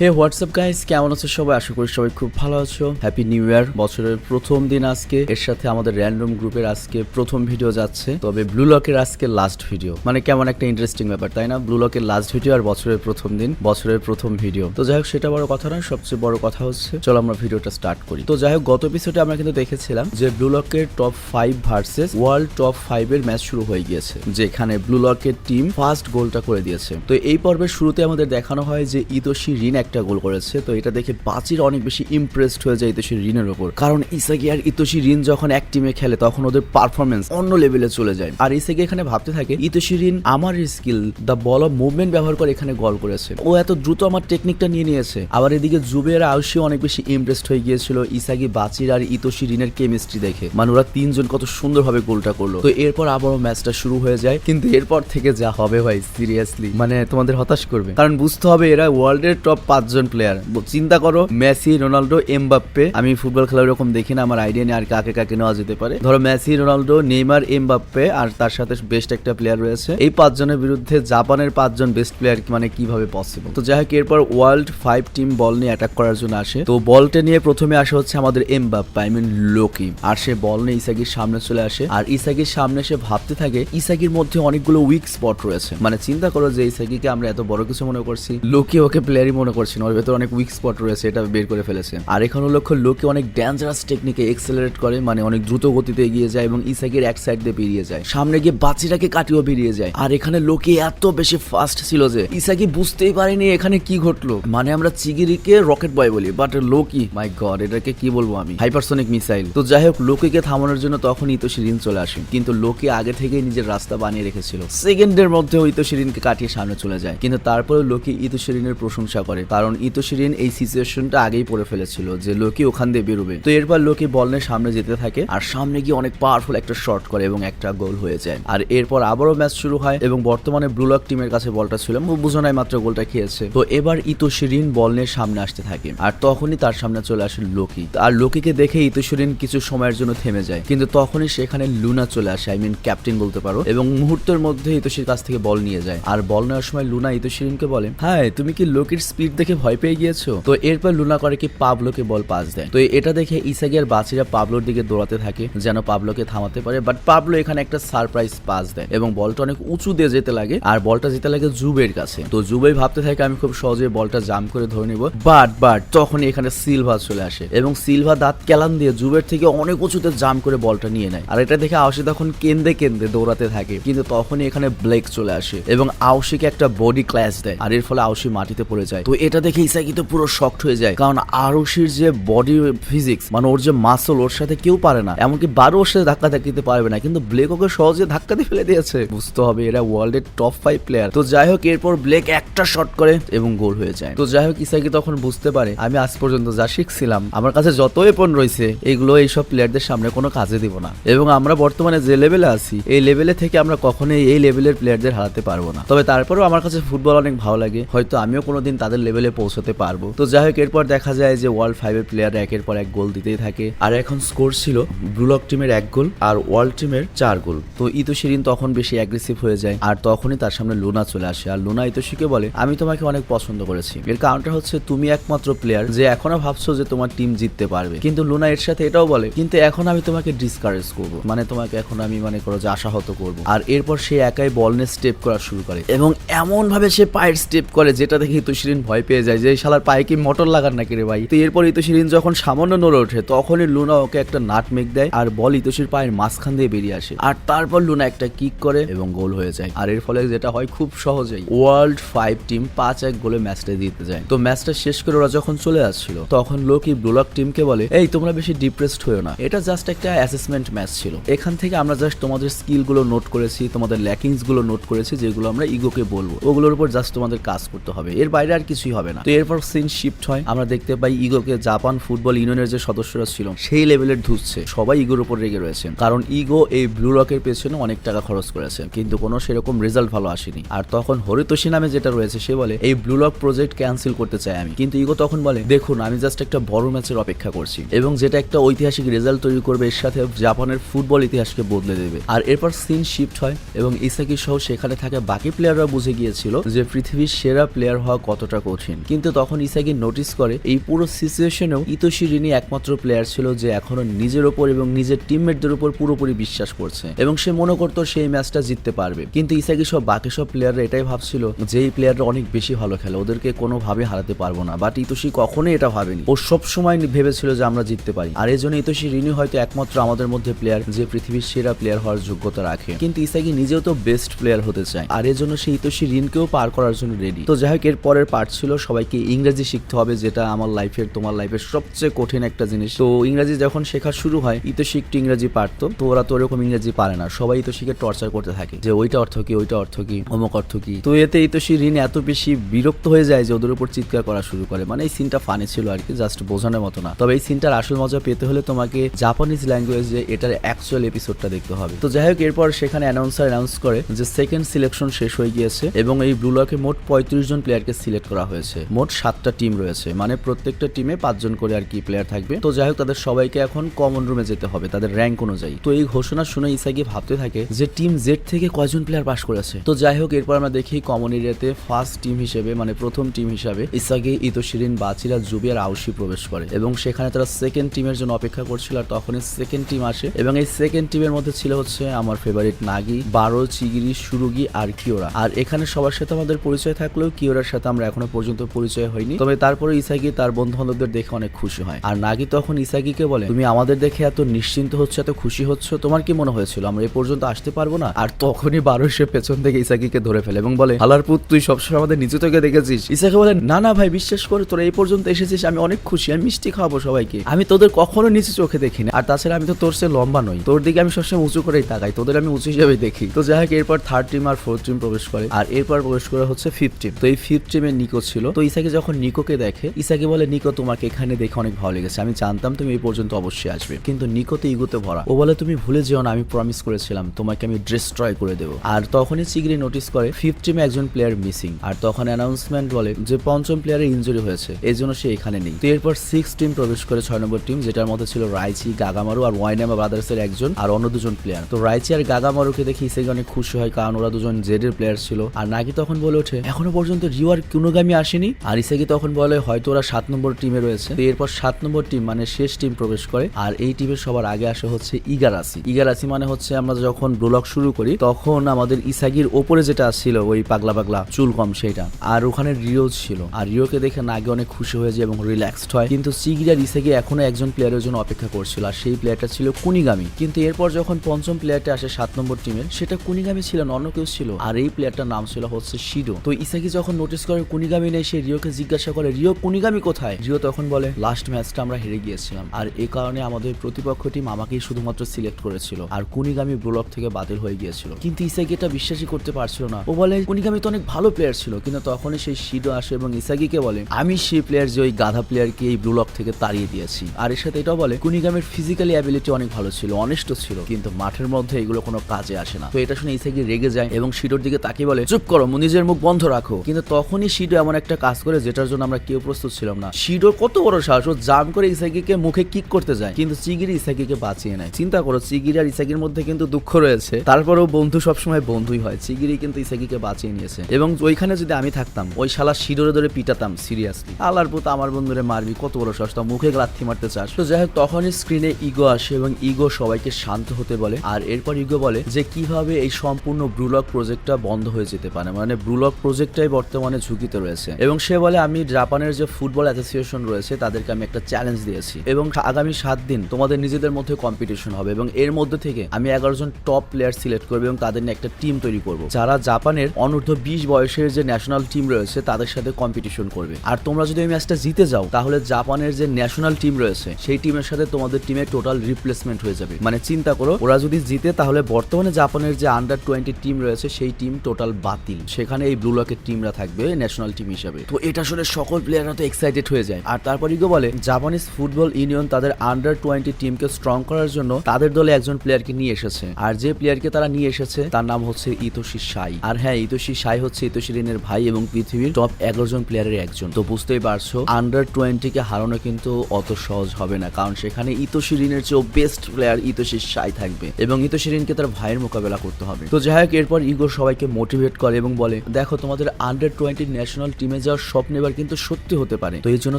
হে WhatsApp guys কেমন আছো সবাই? আশা করি সবাই খুব ভালো আছো। হ্যাপি নিউ ইয়ার বছরের প্রথম দিন আজকে। এর সাথে আমাদের র্যান্ডম গ্রুপের আজকে প্রথম ভিডিও যাচ্ছে। তবে ব্লু লকের আজকে লাস্ট ভিডিও মানে কেমন একটা ইন্টারেস্টিং ব্যাপার, তাই না? ব্লু লকের লাস্ট ভিডিও আর বছরের প্রথম দিন, বছরের প্রথম ভিডিও তো যাই হোক, সেটা বড় কথা নয়, সবচেয়ে বড় কথা হচ্ছে, চলো আমরা ভিডিওটা স্টার্ট করি। তো যাই হোক, গত এপিসোডে আমরা কিন্তু দেখেছিলাম যে ব্লু লকের top five versus world top five এর ম্যাচ শুরু হয়ে গিয়েছে, যেখানে ব্লু লকের টিম ফার্স্ট গোলটা করে দিয়েছে। তো এই পর্বের শুরুতে আমাদের দেখানো হয় যে ইতোশি রিন একটা গোল করেছে, তো এটা দেখে বাচির অনেক বেশি ইমপ্রেসড হয়ে যায় ইতোশি রিনের ওপর। কারণ ইসাগি আর ইতোশি রিন যখন এক টিমে খেলে, তখন ওদের পারফরমেন্স অন্য লেভেলে চলে যায়। আর ইসাগি এখানে ভাবতে থাকে ইতোশি রিন আমার skill the ball of movement ব্যবহার করে এখানে গোল করেছে। ও এত দ্রুত আমার টেকনিকটা নিয়ে নিয়েছে। আবার এদিকে জুবে আর আয়ুষিও অনেক বেশি ইমপ্রেসড হয়ে গিয়েছিল ইসাগি বাচির আর ইতোশি রিনের কেমিস্ট্রি দেখে। মানে ওরা তিনজন কত সুন্দরভাবে গোলটা করল। তো এরপর আবারও ম্যাচটা শুরু হয়ে যায়। কিন্তু এরপর থেকে যা হবে ভাই সিরিয়াসলি মানে তোমাদের হতাশ করবে। কারণ বুঝতে হবে এরা ওয়ার্ল্ডের টপ পাঁচজন প্লেয়ার চিন্তা করো, মেসি রোনাল্ডো এমবাপ্পে, আমি ফুটবল খেলা এরকম দেখি না, আমার আইডিয়া নেই আর কাকে কাকে নেওয়া যেতে পারে। ধরো মেসি রোনাল্ডো নেইমার, এমবাপ্পে আর তার সাথে বেস্ট একটা প্লেয়ার রয়েছে। এই পাঁচজনের বিরুদ্ধে জাপানের পাঁচজন বেস্ট প্লেয়ার মানে কীভাবে পসিবল তো যাই হোক, এরপর ওয়ার্ল্ড ফাইভ টিম বল নিয়ে অ্যাটাক করার জন্য আসে। তো বলটা নিয়ে প্রথমে আসা হচ্ছে আমাদের এমবাপ্পে আই মিন লোকি আর সে বল নিয়ে ইসাগির সামনে চলে আসে। আর ইসাগির সামনে সে ভাবতে থাকে ইসাগির মধ্যে অনেকগুলো উইক স্পট রয়েছে। মানে চিন্তা করো যে ইসাগিকে আমরা এত বড় কিছু মনে করছি লোকি ওকে প্লেয়ারই মনে করছি না, ওর ভেতর অনেক উইক স্পট রয়েছে, এটা বের করে ফেলেছে। আর এখানে লক্ষ্য লোকে অনেক ডেঞ্জারাস টেকনিকে এক্সেলারেট করে মানে অনেক দ্রুত গতিতে এগিয়ে যায় এবং ইসাগির এক সাইড দিয়ে বেরিয়ে যায়। সামনে গিয়ে বাচিটাকে কাটিয়েও বেরিয়ে যায়। আর এখানে লোকে এত বেশি ফাস্ট ছিল যে ইসাগি বুঝতেই পারেনি এখানে কি ঘটলো। মানে আমরা চিগিরিকে রকেট বয় বলি বাট লোকি মাই গড এটাকে কি বলব আমি? হাইপারসোনিক মিসাইল তো যাই হোক লোকিকে থামানোর জন্য তখন ইতো শিরিন চলে আসে। কিন্তু লোকে আগে থেকেই নিজের রাস্তা বানিয়ে রেখেছিল। সেকেন্ডের মধ্যে ইতো শিরিনকে কাটিয়ে সামনে চলে যায়। কিন্তু তারপরে লোকি ইতো শিরিনের প্রশংসা করে। কারণ ইতো শিরিন এই সিচুয়েশনটা আগেই পড়ে ফেলেছিল যে লোকি ওখান দিয়ে বেরোবে। তো এরপর লোকি বল সামনে যেতে থাকে আর সামনে গিয়ে অনেক পাওয়ারফুল একটা শট করে এবং একটা গোল হয়ে যায়। আর এরপর আবারও ম্যাচ শুরু হয় এবং বর্তমানে ব্লুলক টিমের কাছে বলটা ছিল বুঝো নাই মাত্র গোলটা খেয়েছে। তো এবার ইতোশিরিন বল নিয়ে সামনে আসতে থাকে আর তখনই তার সামনে চলে আসে লোকি আর লোকিকে দেখে ইতোশিরিন কিছু সময়ের জন্য থেমে যায়। কিন্তু তখনই সেখানে লুনা চলে আসে আই মিন ক্যাপ্টেন বলতে পারো। এবং মুহূর্তের মধ্যে ইতোশির কাছ থেকে বল নিয়ে যায়। আর বল নেওয়ার সময় লুনা ইতোশিরিনকে বলে হ্যাঁ তুমি কি লোকির স্পিড দেখে ভয় পেয়ে গিয়েছো? তো এরপর লুনা করে কি পাবলোকে বল পাস দেয়। তো এটা দেখে ইসাগি আর বাচিরা পাবলোর দিকে দৌড়াতে থাকে, যেন পাবলোকে থামাতে পারে। বাট পাবলো এখানে একটা সারপ্রাইজ পাস দেয় এবং বলটা অনেক উঁচু দিয়ে যেতে লাগে, আর বলটা যেতে লাগে জুবের কাছে। তো জুবেই ভাবতে থাকে, আমি খুব সহজে বলটা জাম করে ধরে নিব। বাট বাট তখনই এখানে সিলভা চলে আসে এবং সিলভা দাঁত কেলান দিয়ে জুবের থেকে অনেক উঁচুতে জাম করে বলটা নিয়ে নেয়। আর এটা দেখে আওসি তখন কেন্দে কেন্দে দৌড়াতে থাকে, কিন্তু তখনই এখানে ব্লেক চলে আসে এবং আউসিকে একটা বডি ক্ল্যাশ দেয়, আর এর ফলে আউসি মাটিতে পড়ে যায়। তো এটা দেখে ইসাকি তো পুরো শক্ট হয়ে যায়। কারণ আরুষির যে বডি ফিজিক্স মানে ওর যে মাসল ওর সাথে কেউ পারে না। এমনকি বারো ওর সাথে ধাক্কা ধাক্কিতে পারবে না। কিন্তু ব্লেক ওকে সহজে ধাক্কা দিয়ে ফেলে দিয়েছে। বুঝতে হবে এরা ওয়ার্ল্ডের টপ ফাইভ প্লেয়ার তো যাই হোক, এরপর ব্লেক একটা শট করে এবং গোল হয়ে যায়। তো যাই হোক ইসাকি তখন বুঝতে পারে, আমি আজ পর্যন্ত যা শিখছিলাম, আমার কাছে যত এপন রয়েছে, এগুলো এইসব প্লেয়ারদের সামনে কোনো কাজে দিব না। এবং আমরা বর্তমানে যে লেভেলে আছি, এই লেভেলে থেকে আমরা কখনোই এই লেভেলের প্লেয়ারদের হারাতে পারব না। তবে তারপরেও আমার কাছে ফুটবল অনেক ভালো লাগে। হয়তো আমিও কোনোদিন তাদের লেভেলে পৌঁছতে পারব। তো যাই হোক এরপর দেখা যায় যে ওয়ার্ল্ড ফাইভের প্লেয়ার একের পর এক গোল দিতেই থাকে। আর এখন স্কোর ছিল ব্লুলক টিমের এক গোল আর ওয়ার্ল্ড টিমের চার গোল তো ইতো শিরিন তখন বেশি অ্যাগ্রেসিভ হয়ে যায় আর তখনই তার সামনে লুনা চলে আসে। আর লুনা ইতোশিকে বলে, আমি তোমাকে অনেক পছন্দ করেছি। এর কারণটা হচ্ছে, তুমি একমাত্র প্লেয়ার যে এখনও ভাবছ যে তোমার টিম জিততে পারবে। কিন্তু লুনা এর সাথে এটাও বলে, কিন্তু এখন আমি তোমাকে ডিসকারেজ করব। মানে তোমাকে এখন আমি মানে করো যে আশাহত করব। আর এরপর সে একাই বল নিয়ে স্টেপ করা শুরু করে এবং এমন ভাবে সে পায়ের স্টেপ করে, যেটা দেখে ইতোশিরিন ভয় পেয়ে যায় যে শালার পায়ে কি মোটর লাগার নাকি রে ভাই? তো এরপর ইতোশিরিন যখন সামান্য নড়ে ওঠে, তখনই লুনা ওকে একটা নাট মেক দেয় আর বল ইতোশির পায়ের মাঝখান দিয়ে বেরিয়ে আসে। আর তারপর লুনা একটা কিক করে এবং গোল হয়ে যায়। আর এর ফলে যেটা হয় খুব সহজেই, ওয়ার্ল্ড ফাইভ টিম পাঁচ এক গোলে ম্যাচটা জিতে যায়। তো ম্যাচটা শেষ করে ওরা যখন চলে আসছিল, তখন লোকি ব্লক টিমকে বলে, এই, তোমরা বেশি ডিপ্রেসড হয়েও না। এটা জাস্ট একটা অ্যাসেসমেন্ট ম্যাচ ছিল। এখান থেকে আমরা জাস্ট তোমাদের স্কিলগুলো নোট করেছি, তোমাদের ল্যাকিংসগুলো নোট করেছি, যেগুলো আমরা ইগোকে বলব। ওগুলোর উপর জাস্ট তোমাদের কাজ করতে হবে। এর বাইরে আর কিছুই হবে না। তো এরপর সিন শিফট হয়। আমরা দেখতে পাই ইগোকে জাপান ফুটবল ইউনিয়নের যে সদস্যরা ছিল, সেই লেভেলের ধুচ্ছে সবাই ইগোর উপর রেগে রয়েছে কারণ ইগো এই ব্লু রকের পেছনে অনেক টাকা খরচ করেছে। কিন্তু কোনো সেরকম রেজাল্ট ভালো আসেনি। আর তখন হরিতোষী নামে যেটা রয়েছে, সে বলে, এই ব্লু রক প্রজেক্ট ক্যান্সেল করতে চাই আমি। কিন্তু ইগো তখন বলে, দেখুন, আমি জাস্ট একটা বড় ম্যাচের অপেক্ষা করছি। এবং যেটা একটা ঐতিহাসিক রেজাল্ট তৈরি করবে, এর সাথে জাপানের ফুটবল ইতিহাসকে বদলে দেবে। আর এরপর সিন শিফট হয়, এবং ইসাকি সহ সেখানে থাকা বাকি প্লেয়াররা বুঝে গিয়েছিল যে পৃথিবীর সেরা প্লেয়ার হওয়া কতটা কঠিন। কঠিন। কিন্তু তখন ইসাগি নোটিস করে, এই পুরো সিচুয়েশনেও ইতোশি রিনি একমাত্র প্লেয়ার ছিল যে এখনও নিজের ওপর এবং নিজের টিমমেটদের উপর পুরোপুরি বিশ্বাস করছে এবং সে মনে করতো সেই ম্যাচটা জিততে পারবে। কিন্তু ইসাগি সব, বাকি সব প্লেয়াররা এটাই ভাবছিল যে এই প্লেয়াররা অনেক বেশি ভালো খেলে, ওদেরকে কোনোভাবে হারাতে পারব না। বাট ইতোশি কখনোই এটা ভাবেনি। ও সব সময় ভেবেছিল যে আমরা জিততে পারি। আর এই জন্য ইতোশি রিনি হয়তো একমাত্র আমাদের মধ্যে প্লেয়ার যে পৃথিবীর সেরা প্লেয়ার হওয়ার যোগ্যতা রাখে। কিন্তু ইসাগি নিজেও তো বেস্ট প্লেয়ার হতে চায়। আর এর জন্য সে ইতোশি রিনকেও পার করার জন্য রেডি তো যাই হোক, এর পরের পার্ট ছিল সবাইকে ইংরেজি শিখতে হবে, যেটা আমার লাইফের তোমার লাইফের সবচেয়ে কঠিন একটা জিনিস। তো ইংরেজি যখন শেখা শুরু হয় ইতোশি একটু ইংরেজি পারতো, তো ওরা তো ওরকম ইংরেজি পারে না। সবাই ইতোশিকে টর্চার করতে থাকে, যে ওইটা অর্থ কি, ওইটা অর্থ কি, অমুক অর্থ কি। তো এতে ইতোশি রিন এত বেশি বিরক্ত হয়ে যায় যে ওদের উপর চিৎকার করা শুরু করে। মানে এই সিনটা ফানি ছিল আর কি জাস্ট বোঝানোর মতো না। তবে এই সিনটার আসল মজা পেতে হলে তোমাকে জাপানিজ ল্যাঙ্গুয়েজে এটার অ্যাকচুয়াল এপিসোডটা দেখতে হবে। তো যাই হোক, এরপর সেখানে অ্যানাউন্সার অ্যানাউন্স করে যে সেকেন্ড সিলেকশন শেষ হয়ে গিয়েছে এবং এই ব্লু লকে মোট পঁয়ত্রিশ জন প্লেয়ারকে সিলেক্ট করা হয়েছে। মোট সাতটা টিম রয়েছে। মানে প্রত্যেকটা টিমে পাঁচজন করে আর কি প্লেয়ার থাকবে। তো যাই হোক, তাদের সবাইকে এখন কমন রুমে যেতে হবে, তাদের র্যাঙ্ক অনুযায়ী। তো এই ঘোষণা শুনে ইসাগি ভাবতে থাকে যে টিম জেড থেকে কয়জন প্লেয়ার পাস করেছে? তো যাই হোক, এরপর আমরা দেখি কমন এরিয়াতে ফার্স্ট টিম হিসেবে মানে প্রথম টিম হিসাবে ইসাগি ইতোশিরিন বাচিরা জুবি আর আউশি প্রবেশ করে। এবং সেখানে তারা সেকেন্ড টিমের জন্য অপেক্ষা করছিল আর তখনই সেকেন্ড টিম আসে। এবং এই সেকেন্ড টিমের মধ্যে ছিল হচ্ছে আমার ফেভারিট নাগি, বারো, চিগিরি, সুরুগি আর কিওরা। আর এখানে সবার সাথে আমাদের পরিচয় থাকলেও কিওরার সাথে আমরা এখনও পর্যন্ত পরিচয় হয়নি। তবে তারপরে ইসাগি তার বন্ধু বান্ধবদের দেখে অনেক খুশি হয়। আর নাগি তখন ইসাগিকে বলে, তুমি আমাদের দেখে এত নিশ্চিন্ত হচ্ছে, এত খুশি হচ্ছ? তোমার কি মনে হয়েছিল, আমরা এ পর্যন্ত আসতে পারব না? আর তখনই বারো সে পেছন থেকে ইসাকিকে ধরে ফেলে এবং বলে, হালার পুত, তুই সবসময় আমাদের নিচু থেকে দেখেছিস? ইসাকে বলে, না না ভাই, বিশ্বাস করে, তোরা এই পর্যন্ত এসেছিস, আমি অনেক খুশি, আমি মিষ্টি খাওয়াবো সবাইকে। আমি তোদের কখনো নিচু চোখে দেখিনি, আর তাছাড়া আমি তো তোর সে লম্বা নই। তোর দিকে আমি সবসময় উঁচু করেই তাকাই, তোদের আমি উঁচু হিসেবে দেখি। তো যাই হোক, এরপর থার্ড টিম আর ফোর্থ টিম প্রবেশ করে, আর এরপর প্রবেশ করে হচ্ছে ফিফথ টিম তো এই ফিফথ টিমে নিকো ছিল তো ইসাকে যখন নিকোকে দেখে, ইসাকে বলে, নিকো, তোমাকে এখানে দেখে অনেক ভালো লেগেছে। আমি জানতাম তুমি এই পর্যন্ত অবশ্যই আসবে। কিন্তু নিকোতে ইগোতে ভরা। ও বলে, তুমি ভুলে যেও না, আমি প্রমিস করেছিলাম, তোমাকে আমি ডিস্ট্রয় করে দেবো। আর তখনই চিগরি নোটিস করে ফিফথ টিমে একজন প্লেয়ার মিসিং আর তখন অ্যানাউন্সমেন্ট বলে যে, পঞ্চম প্লেয়ারের ইনজুরি হয়েছে এই জন্য সে এখানে নেই। তো এরপর সিক্স টিম প্রবেশ করে ছয় নম্বর টিম যেটার মধ্যে ছিল রাইচি, গাগামারু আর ওয়াইনামা ব্রাদার্স এর একজন আর অন্য দুজন প্লেয়ার তো রাইচি আর গাগামারুকে দেখে ইসেগে অনেক খুশি হয়, কারণ ওরা দুজন জেডের প্লেয়ার ছিল। আর নাকি তখন বলে ওঠে, এখনও পর্যন্ত রিও আর কুনোগামি আসেনি। আর ইসেগি তখন বলে, হয়তো ওরা সাত নম্বর টিমে রয়েছে। তো এরপর সাত নম্বর টিম মানে শেষ টিম প্রবেশ করে। আর এই টিমের সবার আগে আসে হচ্ছে ইগারাসি। ইগারাসি মানে হচ্ছে আমরা যখন ব্লক শুরু করি, তখন আমাদের ইসাগির ওপরে যেটা ছিল, ওই পাগলা পাগলা চুল কম সেটা আর ওখানে রিও ছিল। আর রিওকে দেখে নাগে অনেক খুশি হয়ে যায় এবং রিল্যাক্সড হয়। কিন্তু সিগির আর ইসাগি এখনও একজন প্লেয়ারের জন্য অপেক্ষা করছিল। আর সেই প্লেয়ারটা ছিল কুনিগামি। কিন্তু এরপর যখন পঞ্চম প্লেয়ারটা আসে সাত নম্বর টিমের সেটা কুনিগামি ছিল অন্য কেউ ছিল। আর এই প্লেয়ারটার নাম ছিল হচ্ছে শিডো। তো ইসাগি যখন নোটিস করে কুনিগামি নেই সে রিওকে জিজ্ঞাসা করে, রিও, কুনিগামি কোথায়? রিও তখন বলে লাস্ট ম্যাচটা আমরা হেরে গিয়েছিলাম। আর এই কারণে আমাদের প্রতিপক্ষ টিম আমাকেই শুধুমাত্র সিলেক্ট করেছিল। আর কুনিগামি ব্লক থেকে বাতিল হয়ে গিয়েছিল। কিন্তু ইসাগি এটা বিশ্বাসই করতে পারছিল না। ও বলে, কুনিগামি তো অনেক ভালো প্লেয়ার ছিল। কিন্তু তখনই সেই শিডো আসে এবং ইসাগিকে বলে, আমি সেই প্লেয়ার যে ওই গাধা প্লেয়ারকে এই ব্লক থেকে তাড়িয়ে দিয়েছি। আর এর সাথে এটাও বলে, কুনিগামের ফিজিক্যালি অ্যাবিলিটি অনেক ভালো ছিল অনেস্ট ছিল। কিন্তু মাঠের মধ্যে এগুলো কোনো কাজে আসে না। তো এটা শুনে ইসাগি রেগে যায় এবং শিডোর দিকে তাকিয়ে বলে, চুপ করো, নিজের মুখ বন্ধ রাখো। কিন্তু তখনই শিডো এমন একটা কাজ করে যেটার জন্য আমরা কেউ প্রস্তুত ছিলাম না। শিডো কত বড় সাহস জাম করে ইসাগিকে মুখে কিক করতে যায়, কিন্তু চিগিরি ইসাগিকে বাঁচিয়ে নেয়। চিন্তা করো, চিগিরি আর ইসাগির মধ্যে কিন্তু দুঃখ রয়েছে। তারপরেও বন্ধু সবসময় বন্ধুই হয়, চিগিরি কিন্তু ইসাগিকে বাঁচিয়ে নিয়েছে। এবং ওইখানে যদি আমি থাকতাম, ওই শালা শিডোরে ধরে পিটাতাম, সিরিয়াসলি। আল্লাহর পুত, আমার বন্ধুরে মারবি, কত বড় সাহস তা মুখে লাথি মারতে চাস। তো যাই হোক, তখনই স্ক্রিনে ইগো আসে এবং ইগো সবাইকে শান্ত হতে বলে। আর এরপর ইগো বলে যে, কীভাবে এই সম্পূর্ণ ব্রুলক প্রজেক্টটা বন্ধ হয়ে যেতে পারে? মানে ব্রুলক প্রজেক্টটাই বর্তমানে ঝুঁকিতে রয়েছে। এবং সে বলে, আমি জাপানের যে ফুটবল অ্যাসোসিয়েশন রয়েছে, তাদেরকে আমি একটা চ্যালেঞ্জ দিয়েছি। এবং আগামী সাত দিন তোমাদের নিজেদের মধ্যে কম্পিটিশন হবে এবং এর মধ্যে থেকে আমি এগারো জন টপ প্লেয়ার সিলেক্ট করব এবং তাদের নিয়ে একটা টিম তৈরি করব। যারা জাপানের অনূর্ধ্ব বিশ বয়সের যে ন্যাশনাল টিম রয়েছে, তাদের সাথে কম্পিটিশন করবে। আর তোমরা যদি ওই ম্যাচটা জিতে যাও, তাহলে জাপানের যে ন্যাশনাল টিম রয়েছে, সেই টিমের সাথে তোমাদের টিমের টোটাল রিপ্লেসমেন্ট হয়ে যাবে। মানে চিন্তা করো, ওরা যদি জিতে, তাহলে বর্তমানে জাপানের যে আন্ডার টোয়েন্টি টিম রয়েছে, সেই টিম টোটাল বাতিল। সেখানে এই ব্লু লকের টিমরা থাকবে ন্যাশনাল টিম হিসাবে। তো এটা শুনে সকল প্লেয়াররা তো এক্সাইটেড হয়ে যায়। আর তারপর ইগো বলে, জাপানিজ ফুটবল ইউনিয়ন তাদের আন্ডার টোয়েন্টি টিমকে স্ট্রং করার জন্য তাদের দলে একজন প্লেয়ারকে নিয়ে এসেছে। আর যে প্লেয়ারকে তারা নিয়ে এসেছে, তার নাম হচ্ছে ইতোশি সাই। আর হ্যাঁ ইতোশি সাই হচ্ছে ইতোশি রিনের ভাই এবং পৃথিবীর টপ এগারো জন প্লেয়ারের একজন। তো বুঝতেই পারছ আন্ডার টোয়েন্টি কে হারানো কিন্তু অত সহজ হবে না। কারণ সেখানে ইতোশি রিনের চেয়েও বেস্ট প্লেয়ার ইতোশি সাই থাকবে এবং ইতোশি রিনকে তার ভাইয়ের মোকাবেলা করতে হবে। তো যাই হোক, এরপর ইগো সবাইকে মোটিভেট করে এবং বলে, দেখো, তোমাদের আন্ডার টোয়েন্টি ন্যাশনাল টিমের থেমে যাওয়ার স্বপ্ন এবার কিন্তু সত্যি হতে পারে। তো এই জন্য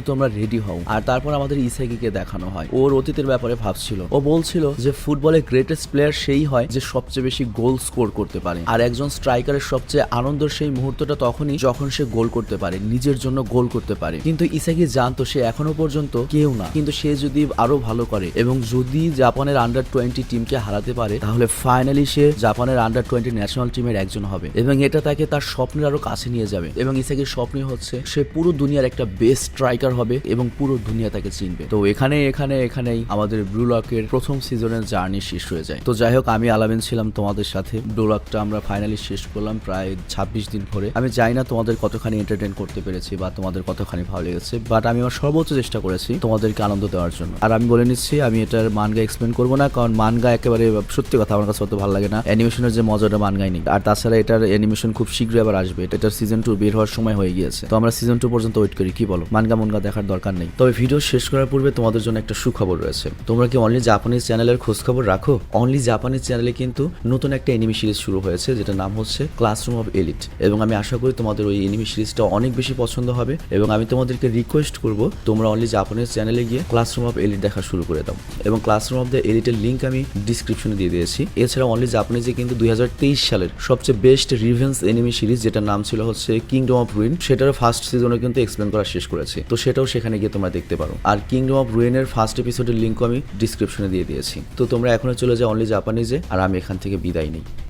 তোমরা রেডি হও। আর তারপর আমাদের ইসাকিকে দেখানো হয়। ওর অতীতের ব্যাপারে ভাবছিল। ও বলছিল যে ফুটবলের গ্রেটেস্ট প্লেয়ার সেই হয় যে সবচেয়ে বেশি গোল স্কোর করতে পারে। আর একজন স্ট্রাইকারের সবচেয়ে আনন্দের সেই মুহূর্তটা তখনই যখন সে গোল করতে পারে, নিজের জন্য গোল করতে পারে। কিন্তু ইসাকি জানতো সে এখনও পর্যন্ত কেউ না। কিন্তু সে যদি আরও ভালো করে এবং যদি জাপানের আন্ডার টোয়েন্টি টিমকে হারাতে পারে, তাহলে ফাইনালি সে জাপানের আন্ডার টোয়েন্টি ন্যাশনাল টিমের একজন হবে। এবং এটা তাকে তার স্বপ্নের আরও কাছে নিয়ে যাবে। এবং ইসাকির স্বপ্নই হচ্ছে, সে পুরো দুনিয়ার একটা বেস্ট স্ট্রাইকার হবে এবং পুরো দুনিয়া তাকে চিনবে। তো এখানে এখানে, এখানেই আমাদের ব্লু লকের প্রথম সিজনের জার্নি শেষ হয়ে যায়। তো যাই হোক, আমি আলামিন ছিলাম তোমাদের সাথে। ব্লু লকটা আমরা ফাইনালি শেষ করলাম প্রায় ছাব্বিশ দিন পরে আমি জানি না তোমাদের কতখানি এন্টারটেন করতে পেরেছি বা তোমাদের কতখানি ভালো লেগেছে বাট আমি আমার সর্বোচ্চ চেষ্টা করেছি তোমাদেরকে আনন্দ দেওয়ার জন্য। আর আমি বলে নিচ্ছি, আমি এটার মানগা এক্সপ্লেন করব না, কারণ মানগা একেবারে সত্যি কথা, আমার কাছে অত ভালো লাগে না। অ্যানিমেশনের যে মজাটা মানগাই নেই। আর তাছাড়া এটার অ্যানিমেশন খুব শীঘ্রই আবার আসবে। এটার সিজন টু বের হওয়ার সময় হয়ে গিয়েছে। তো আমরা সিজন টু পর্যন্ত ওয়েট করি, কি বলো? মানগা মনগা দেখার দরকার নেই। তবে ভিডিও শেষ করার পূর্বে তোমাদের জন্য একটা সুখবর রয়েছে। তোমরা কি অনলি জাপানিজ চ্যানেলের খোঁজ খবর রাখো? অনলি জাপানিজ চ্যানেলে কিন্তু নতুন একটা এনিমি সিরিজ শুরু হয়েছে যেটা নাম হচ্ছে ক্লাসরুম অফ এলিট এবং আমি আশা করি তোমাদের ওই এনিমি সিরিজটা অনেক বেশি পছন্দ হবে। এবং আমি তোমাদেরকে রিকোয়েস্ট করব, তোমরা অনলি জাপানিজ চ্যানেলে গিয়ে ক্লাসরুম অফ এলিট দেখা শুরু করে দাও। এবং ক্লাসরুম অফ দ্য এলিটের লিঙ্ক আমি ডিসক্রিপশনে দিয়ে দিয়েছি। এছাড়া অনলি জাপানিজে কিন্তু দু হাজার তেইশ সালের সবচেয়ে বেস্ট রিভেন্স এনিমি সিরিজ যেটার নাম ছিল হচ্ছে কিংডম অফ রুইন সেটার ফার্স্ট সিজনে কিন্তু এক্সপ্লেন করা শেষ করেছি। তো সেটাও সেখানে গিয়ে তোমরা দেখতে পারো। আর কিংডম অফ রুইনের ফার্স্ট এপিসোডের লিঙ্কও আমি ডিসক্রিপশনে দিয়ে দিয়েছি। তো তোমরা এখনও চলে যাও অনলি জাপানিজে আর আমি এখান থেকে বিদায় নিই।